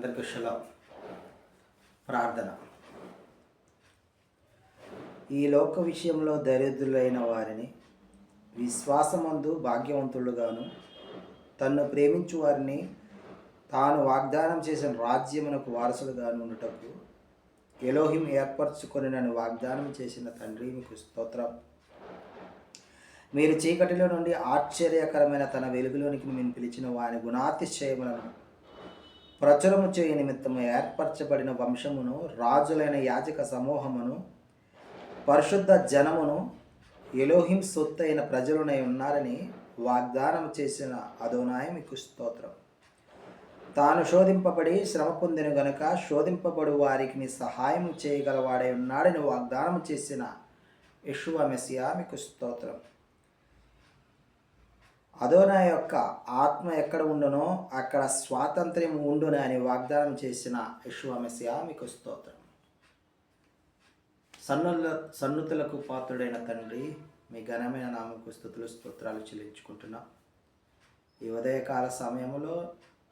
అందరికీ శుభం ప్రార్థన. ఈ లోక విషయంలో దరిద్రులైన వారిని విశ్వాసమందు భాగ్యవంతులుగాను తన్ను ప్రేమించు వారిని తాను వాగ్దానం చేసిన రాజ్యమునకు వారసులుగాను ఉండుటకు ఎలోహిం ఏర్పరచుకొని నన్ను వాగ్దానం చేసిన తండ్రి మీకు స్తోత్రం. మీరు చీకటిలో నుండి ఆశ్చర్యకరమైన తన వెలుగులోనికి మేము పిలిచిన వారి గుణాతిశయములను ప్రచురము చేయ నిమిత్తము ఏర్పరచబడిన వంశమును రాజులైన యాజక సమూహమును పరిశుద్ధ జనమును ఎలోహిం సొత్తైన ప్రజలునై ఉన్నారని వాగ్దానం చేసిన అదోనాయ మీకు స్తోత్రం. తాను శోధింపబడి శ్రమ పొందిన గనుక శోధింపబడు వారికి నీ సహాయం చేయగలవాడై ఉన్నాడని వాగ్దానం చేసిన యశువ మెస్సియా మీకు స్తోత్రం. అదోనా యొక్క ఆత్మ ఎక్కడ ఉండునో అక్కడ స్వాతంత్ర్యం ఉండును అని వాగ్దానం చేసిన యశువ మీకు స్తోత్రం. సన్నుల సన్నుతులకు పాత్రుడైన తండ్రి మీ ఘనమైన నామకు స్థుతులు స్తోత్రాలు చెల్లించుకుంటున్నాం. ఈ ఉదయకాల సమయంలో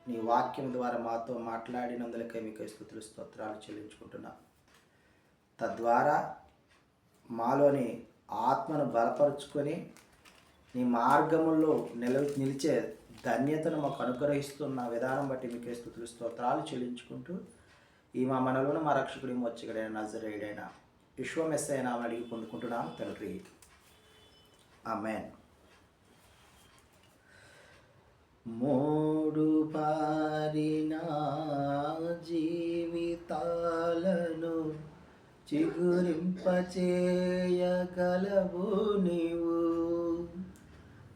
నీ వాక్యం ద్వారా మాతో మాట్లాడినందులకై మీకు స్థుతులు స్తోత్రాలు చెల్లించుకుంటున్నాం. తద్వారా మాలోని ఆత్మను బలపరుచుకొని నీ మార్గముల్లో నిల నిలిచే ధన్యతను మాకు అనుగ్రహిస్తున్న విధానం బట్టి మీకే స్థుతులు స్తోత్రాలు చెల్లించుకుంటూ ఈ మా మనలోని మా రక్షకుడి మొచ్చగడైన నజరేయుడైన విశ్వమెస్సైన అడిగి పొందుకుంటున్నాం తండ్రి. ఆమెన్. మూడు పారిన జీవితాలను చిగురింపచేయగలవు నీవు.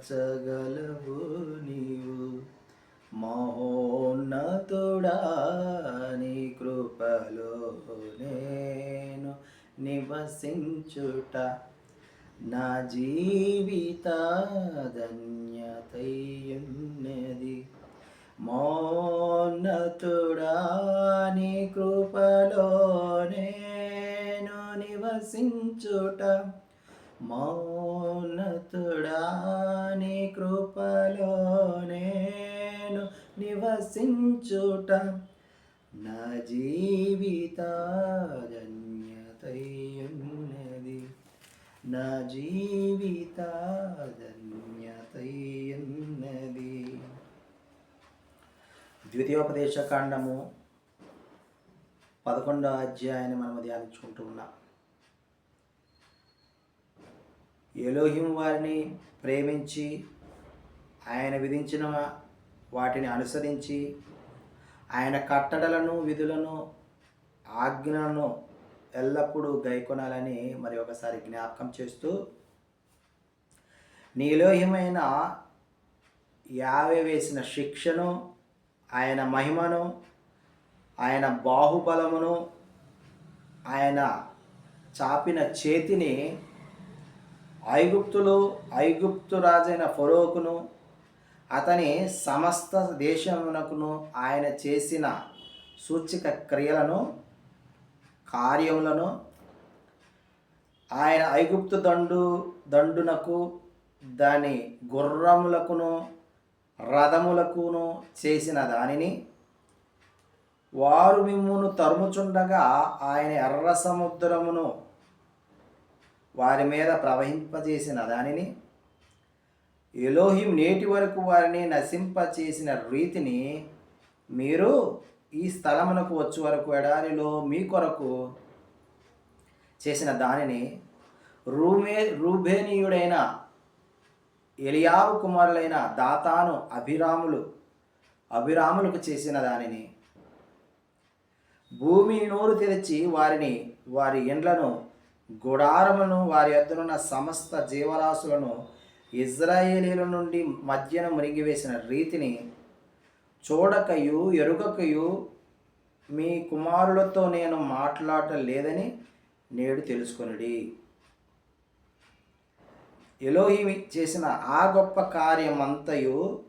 మార్చగలవు నీవు. మహోన్నతుడా నీ కృపలో నేను నివసించుట. నా జీవిత ధన్యతయున్నది మోన్నతుడా నీ కృపలో నేను నివసించుట. మౌనతుడాని కృపలో నేను నివసించుట నా జీవిత ధన్యతయున్నది నా జీవిత ధన్యతయున్నది ద్వితీయోపదేశ కాండము పదకొండో అధ్యాయాన్ని మనము ధ్యానించుకుంటూ ఉన్నాం. ఎలోహిం వారిని ప్రేమించి ఆయన విధించిన వాటిని అనుసరించి ఆయన కట్టడలను విధులను ఆజ్ఞలను ఎల్లప్పుడూ గైకొనాలని మరి ఒకసారి జ్ఞాపకం చేస్తూ నీలోహిమైన యావే వేసిన శిక్షను ఆయన మహిమను ఆయన బాహుబలమును ఆయన చాపిన చేతిని ఐగుప్తులు ఐగుప్తు రాజైన ఫరోకును అతని సమస్త దేశమునకును ఆయన చేసిన సూచిక క్రియలను కార్యములను ఆయన ఐగుప్తు దండు దండునకు దాని గుర్రములకును రథములకును చేసిన దానిని వారు మిమ్మును తరుముచుండగా ఆయన ఎర్ర సముద్రమును వారి మీద ప్రవహింపజేసిన దానిని ఎలోహిం నేటి వరకు వారిని నశింపచేసిన రీతిని మీరు ఈ స్థలమునకు వచ్చే వరకు ఎడారిలో మీ కొరకు చేసిన దానిని రూమే రూబేనీయుడైన ఎలియావు కుమారులైన దాతాను అభిరాములు అభిరాములకు చేసిన దానిని. భూమి నోరు తెరిచి వారిని వారి ఎండ్లను గుడారమును వారి యొద్దనున్న సమస్త జీవరాశులను ఇజ్రాయేలీల నుండి మధ్యన మునిగివేసిన రీతిని చూడకయు ఎరుగకయు మీ కుమారులతో నేను మాట్లాడలేదని నేడు తెలుసుకొనుడి. ఎలోహిమి చేసిన ఆ గొప్ప కార్యమంతయు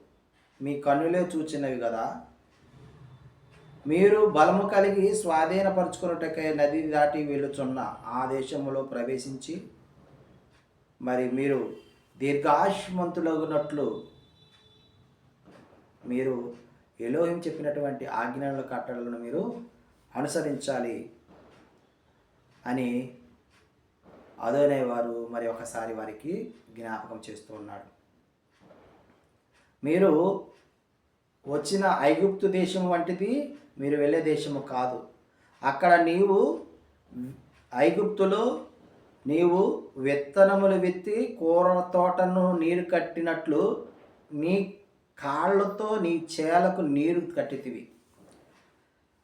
మీ కన్నులే చూచినవి కదా మీరు బలము కలిగి స్వాధీనపరుచుకున్నటకై నది దాటి వెళ్ళుచున్న ఆ దేశంలో ప్రవేశించి మరి మీరు దీర్ఘాయుష్మంతులగునట్లు మీరు ఎలోహిం చెప్పినటువంటి ఆజ్ఞల కట్టడలను మీరు అనుసరించాలి అని అదోనే వారు మరి ఒకసారి వారికి జ్ఞాపకం చేస్తూ ఉన్నాడు. మీరు వచ్చిన ఐగుప్తు దేశం వంటిది మీరు వెళ్ళే దేశము కాదు. అక్కడ నీవు ఐగుప్తులో నీవు విత్తనములు విత్తి కూర తోటను నీరు కట్టినట్లు నీ కాళ్ళతో నీ చేలకు నీరు కట్టితివి.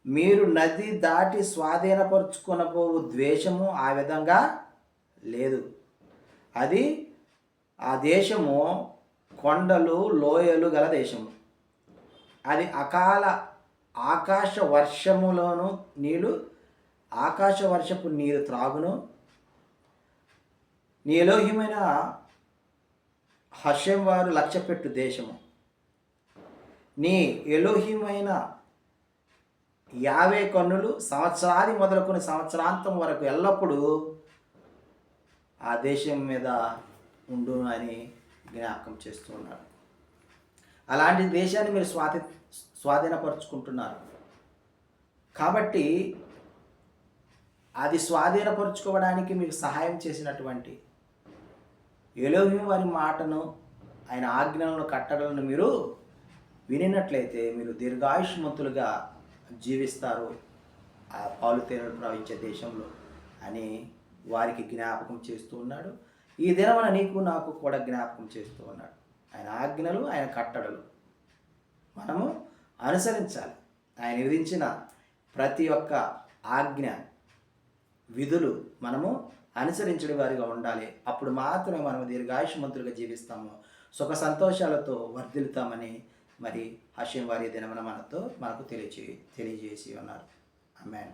మీరు నది దాటి స్వాధీనపరుచుకునబోవు ద్వేషము ఆ విధంగా లేదు. అది ఆ దేశము కొండలు లోయలు గల దేశము. అది అకాల ఆకాశ వర్షములోను నీళ్ళు ఆకాశ వర్షపు నీరు త్రాగును. నీ హర్షం వారు లక్ష్యపెట్టు దేశము. నీ ఎలోహిమైన యాభై కన్నులు సంవత్సరాది మొదలుకొని సంవత్సరాంతం వరకు ఎల్లప్పుడూ ఆ దేశం మీద ఉండును అని జ్ఞాపకం చేస్తూ ఉన్నాడు. అలాంటి దేశాన్ని మీరు స్వాధీ స్వాధీనపరుచుకుంటున్నారు. కాబట్టి అది స్వాధీనపరుచుకోవడానికి మీకు సహాయం చేసినటువంటి ఎలోహిం వారి మాటను ఆయన ఆజ్ఞలను కట్టడలను మీరు వినినట్లయితే మీరు దీర్ఘాయుష్మంతులుగా జీవిస్తారు. ఆ పాలు తేనెలు ప్రవహించే దేశంలో అని వారికి జ్ఞాపకం చేస్తూ ఉన్నాడు. ఈ దినమన నీకు నాకు కూడా జ్ఞాపకం చేస్తూ ఉన్నాడు. ఆయన ఆజ్ఞలు ఆయన కట్టడలు. మనము అనుసరించాలి. ఆయన విధించిన ప్రతి ఒక్క ఆజ్ఞ విధులు మనము అనుసరించడి వారిగా ఉండాలి. అప్పుడు మాత్రమే మనం దీర్ఘాయుషమంతులుగా జీవిస్తాము. సుఖ సంతోషాలతో వర్ధిల్లుతామని మరి హషం వారి దినమున మనతో మనకు తెలియచే తెలియజేసి ఉన్నారు. అమ్మాయి